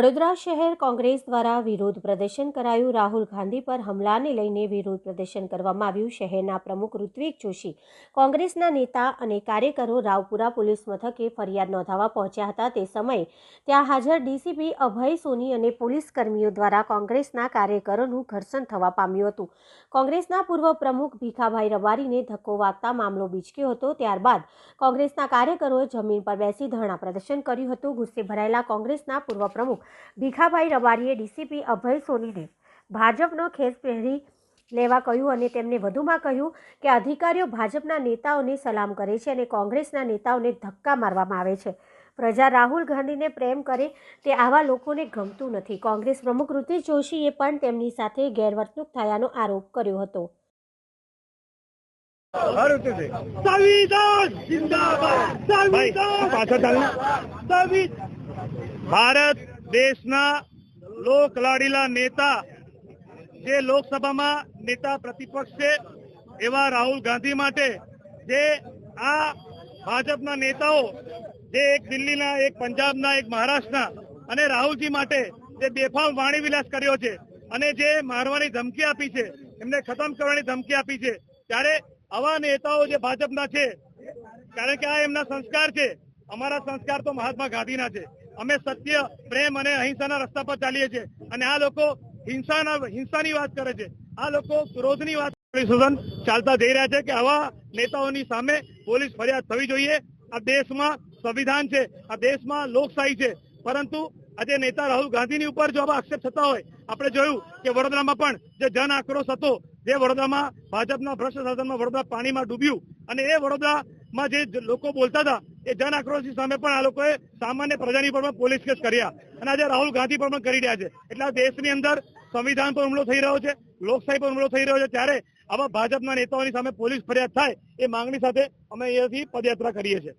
વડોદરા શહેર કોંગ્રેસ દ્વારા વિરોધ પ્રદર્શન કરાયું. રાહુલ ગાંધી પર હુમલાને લઈને વિરોધ પ્રદર્શન કરવામાં આવ્યું. શહેરના પ્રમુખ ઋત્વિક જોશી, કોંગ્રેસના નેતા અને કાર્યકરો રાવપુરા પોલીસ મથકે ફરિયાદ નોંધાવવા પહોંચ્યા હતા. તે સમયે ત્યાં હાજર ડીસીપી અભય સોની અને પોલીસ કર્મીઓ દ્વારા કોંગ્રેસના કાર્યકરોનું ઘર્ષણ થવા પામ્યું હતું. કોંગ્રેસના પૂર્વ પ્રમુખ ભીખાભાઈ રબારીને ધક્કો વાગતા મામલો બીચક્યો હતો. ત્યારબાદ કોંગ્રેસના કાર્યકરોએ જમીન પર બેસી ધરણા પ્રદર્શન કર્યું હતું. ગુસ્સે ભરાયેલા કોંગ્રેસના પૂર્વ પ્રમુખ ભીખાભાઈ રબારીએ ડીસીપી અભય સોનીને ભાજપનો ખેસ પહેરી લેવા કહ્યું અને તેમને વધુમાં કહ્યું કે અધિકારીઓ ભાજપના નેતાઓને સલામ કરે છે અને કોંગ્રેસના નેતાઓને ધક્કા મારવામાં આવે છે. પ્રજા રાહુલ ગાંધીને પ્રેમ કરે તે આવા લોકોને ગમતું નથી. કોંગ્રેસ પ્રમુખ ઋતિક જોશીએ પણ તેમની સાથે ગેરવર્તણૂક થયાનો આરોપ કર્યો હતો. સંવિધાન! ભારત દેશના લોક લાડીલા નેતા જે લોકસભામાં નેતા પ્રતિપક્ષ છે, એવા રાહુલ ગાંધી માટે જે આ ભાજપના નેતાઓ, જે એક દિલ્હીના, એક પંજાબના, એક મહારાષ્ટ્રના અને રાહુલજી માટે જે બેફામ વાણી વિલાસ કર્યો છે અને જે મારવાની ધમકી આપી છે, એમને ખતમ કરવાની ધમકી આપી છે, ત્યારે આવા નેતાઓ જે ભાજપના છે, કારણ કે આ એમના સંસ્કાર છે, અમારા સંસ્કાર તો મહાત્મા ગાંધીના છે. અમે સત્ય, પ્રેમ અને અહિંસાના રસ્તા પર ચાલીએ છીએ. અને આ લોકો હિંસાના, હિંસાની વાત કરે છે. આ લોકો ક્રોધની વાત સુધન ચાલતા જઈ રહ્યા છે કે આવા નેતાઓની સામે પોલીસ ફરિયાદ થવી જોઈએ. આ દેશમાં સંવિધાન છે. આ દેશમાં લોકશાહી છે. પરંતુ આજે નેતા રાહુલ ગાંધીની ઉપર જો આવા આક્ષેપ થતા હોય, આપણે જોયું કે વડોદરામાં પણ જે જન આક્રોશ હતો, જે વડોદરામાં ભાજપના ભ્રષ્ટ શાસનમાં વડોદરા પાણીમાં ડૂબ્યું. અને એ વડોદરામાં જે લોકો બોલતા હતા એ જન આક્રોશની સામે પણ આ લોકોએ સામાન્ય પ્રજાની પર પોલીસ કેસ કર્યા. અને આજે રાહુલ ગાંધી પર પણ કરી રહ્યા છે. એટલે દેશની અંદર સંવિધાન પર હુમલો થઈ રહ્યો છે, લોકશાહી પર હુમલો થઈ રહ્યો છે, ત્યારે આવા ભાજપના નેતાઓની સામે પોલીસ ફરિયાદ થાય એ માંગણી સાથે અમે અહીંયાથી પદયાત્રા કરીએ છીએ.